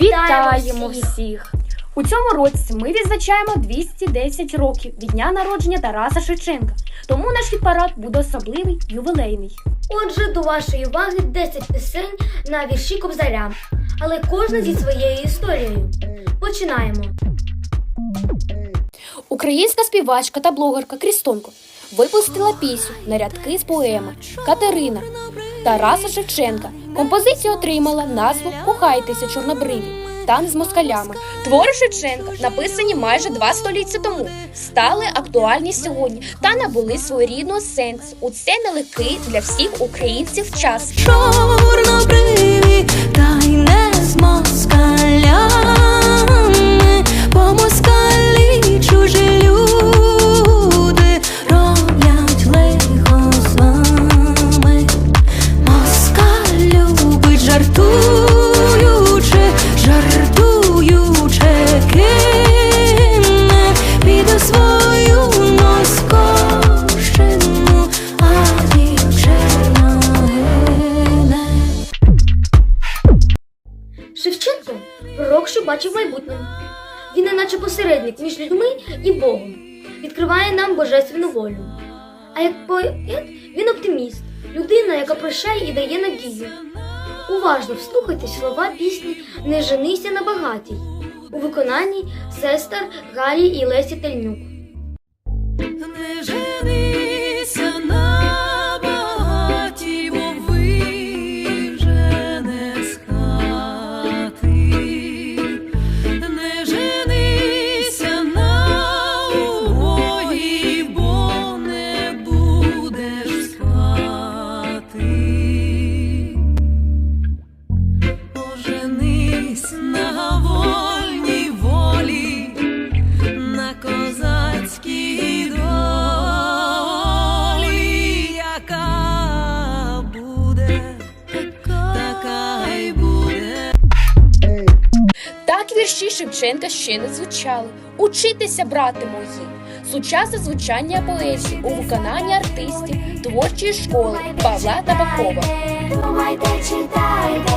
Вітаємо всіх! У цьому році ми відзначаємо 210 років від дня народження Тараса Шевченка. Тому наш хіт-парад буде особливий ювілейний. Отже, до вашої уваги 10 пісень на вірші Кобзаря, але кожна зі своєю історією. Починаємо. Українська співачка та блогерка Крістонко випустила пісню на рядки з поеми Катерина Тараса Шевченка. Композиція отримала назву Кохайтеся чорнобриві. Там з москалями. Твори Шевченка, написані майже два століття тому, стали актуальні сьогодні та набули своєрідного сенсу у цей нелегкий для всіх українців час. чорнобриві, та й не з москалями, Шевченко пророк, що бачив майбутнє. Він неначе посередник між людьми і Богом, відкриває нам божественну волю. А як поет він оптиміст, людина, яка прощає і дає надію. Уважно вслухайтесь слова пісні Не женися на багатій у виконанні сестер Галі і Лесі Тельнюк. Вірші Шевченка ще не звучали. Учитися, брати мої. Сучасне звучання поезії у виконанні артистів творчої школи Павла Табакова. Думайте, читайте,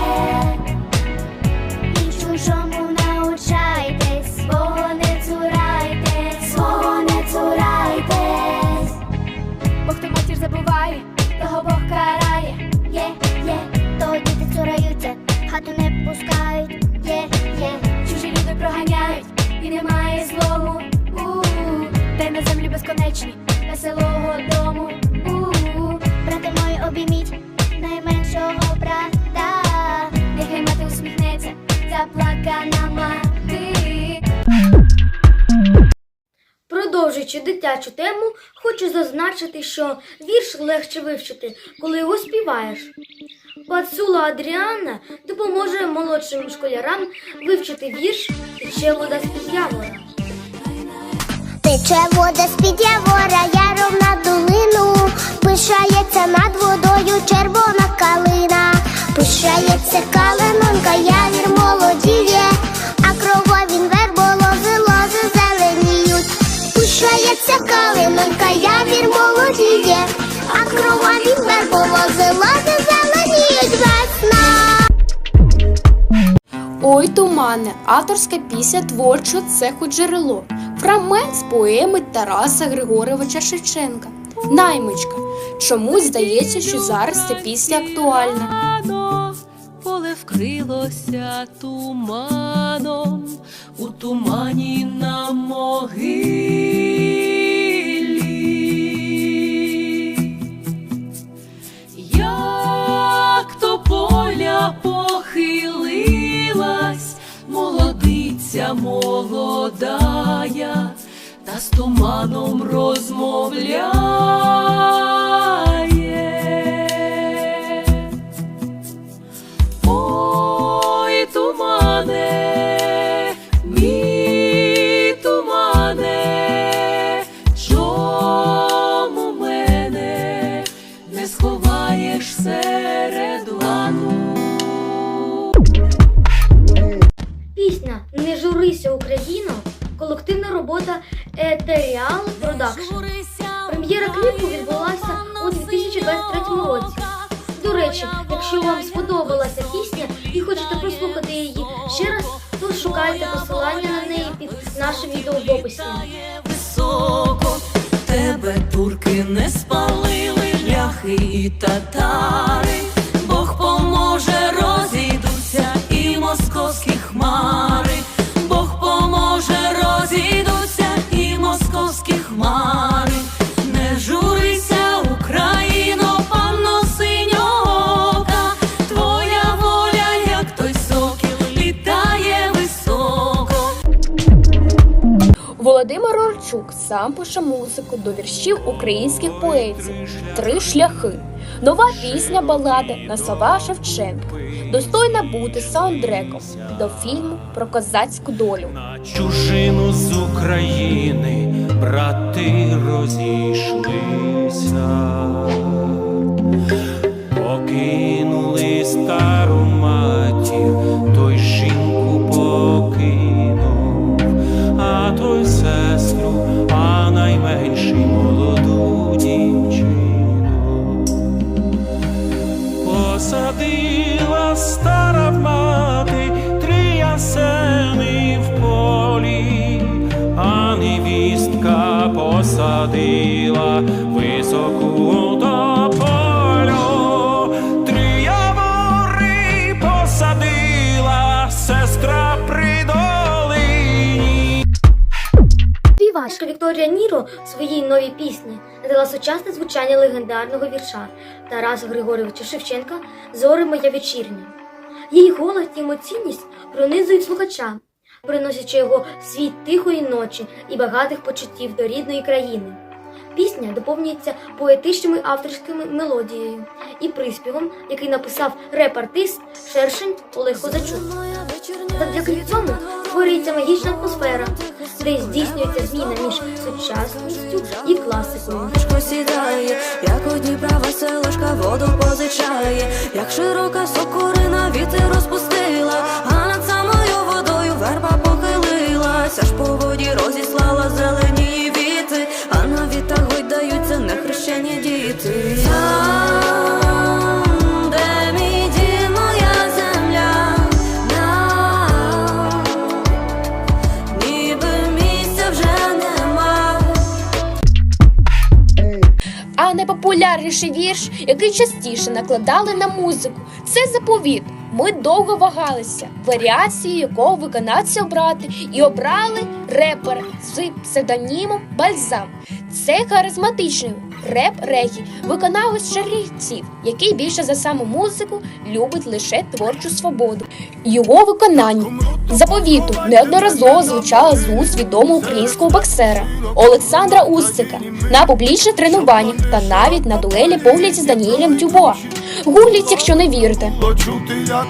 немає злому. У-у-у. Де на землі безконечні, веселого дому. У-у-у. Брати мої обійміть найменшого брата. Нехай мати усміхнеться, заплакана мати. Продовжуючи дитячу тему, хочу зазначити, що вірш легше вивчити, коли його співаєш. Пацула Адріана допоможе молодшим школярам вивчити вірш «Тече вода з-під явора». Тече вода з-під явора, яром на долину, пишається над водою червона калина, пишається калинонка, явір молодіє, а крововін верболози, лози зеленіють. Пишається калинонка, явір молодіє, а крововін верболози, лози Ой, тумане, авторська пісня творчого цеху джерело. Фрагмент з поеми Тараса Григоровича Шевченка. Наймичка. Чомусь здається, що зараз ця пісня актуальна. Поле вкрилося туманом, у тумані на могилі. Молодая, та з туманом розмовляє. Ой, тумане, мій тумане, чому мене не сховаєш серед лану? Не журися Україно колективна робота Етеріал Продакшн. Прем'єра кліпу відбулася у 2023 році. До речі, якщо вам сподобалася пісня і хочете прослухати її ще раз, то Шукайте посилання на неї під нашим відео в описі. високо, тебе турки не спалили, ляхи і татари, сам пише музику до віршів українських поетів Три шляхи. Нова пісня балада на слова Шевченка. Достойна бути саундтреком до фільму про козацьку долю. На чужину з України брати розійшлися, покинули високу тополю. Три явори посадила сестра при долині. Співачка Вікторія Ніро в своїй новій пісні надала сучасне звучання легендарного вірша Тараса Григоровича Шевченка Зори моя вечірня. Її голос і емоційність пронизують слухача, приносячи його світ тихої ночі і багатих почуттів до рідної країни. Пісня доповнюється поетичними авторськими мелодією і приспівом, який написав реп-артист Шершень Олег Козачук. Завдяки цьому створюється магічна атмосфера, де здійснюється зміна між сучасністю і класикою. Сідає, як у Дніпра веселушка воду позичає, як широка сокорина вітер розпустила, а над самою водою верба похилилась, аж по воді розіслала зелені найпопулярніший вірш, який частіше накладали на музику, це заповіт. Ми довго вагалися, варіації якого виконавця обрати, і обрали репера з псевдонімом Бальзам. Це харизматичний реп регі, виконавець Чернівців, який більше за саму музику любить лише творчу свободу. Його виконання заповіту неодноразово звучало з уст відомого українського боксера Олександра Устика на публічних тренуваннях та навіть на дуелі погляді з Даніелем Дюбуа. Гугліть, якщо не вірите. Було чути, як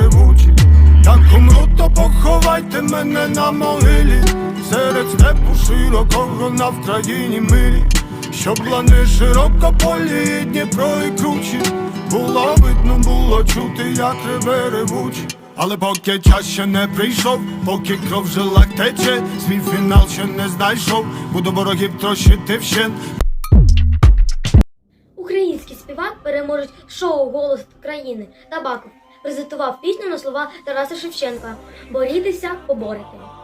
ревучі. Як умру, то поховайте мене на могилі. Серед степу широкого на Вкраїні милі. Щоб лани широко полі, і Дніпро і кручі. Було видно, було чути, як реве ревучі. Але поки час ще не прийшов, поки кров в жилах тече, свій фінал ще не знайшов, буду ворогів трощити вщент. Український співак переможець шоу Голос країни Табаков презентував пісню на слова Тараса Шевченка Борітеся, поборете.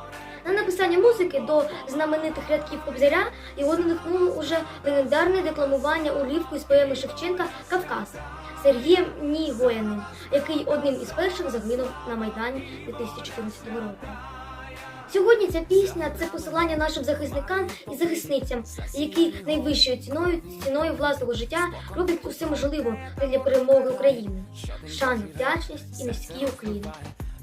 На написання музики до знаменитих рядків Кобзаря його надихнуло уже легендарне декламування уривку із поеми Шевченка Кавказ Сергієм Нігояним, який одним із перших загинув на Майдані 2014 року. Сьогодні ця пісня це посилання нашим захисникам і захисницям, які найвищою ціною, ціною власного життя роблять усе можливе для перемоги України. Шана, вдячність і низький уклін.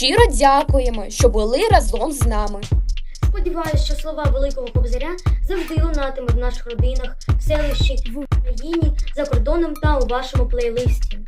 Щиро дякуємо, що були разом з нами. Сподіваюсь, що слова великого кобзаря завжди лунатимуть в наших родинах, селищі, в Україні, за кордоном та у вашому плейлисті.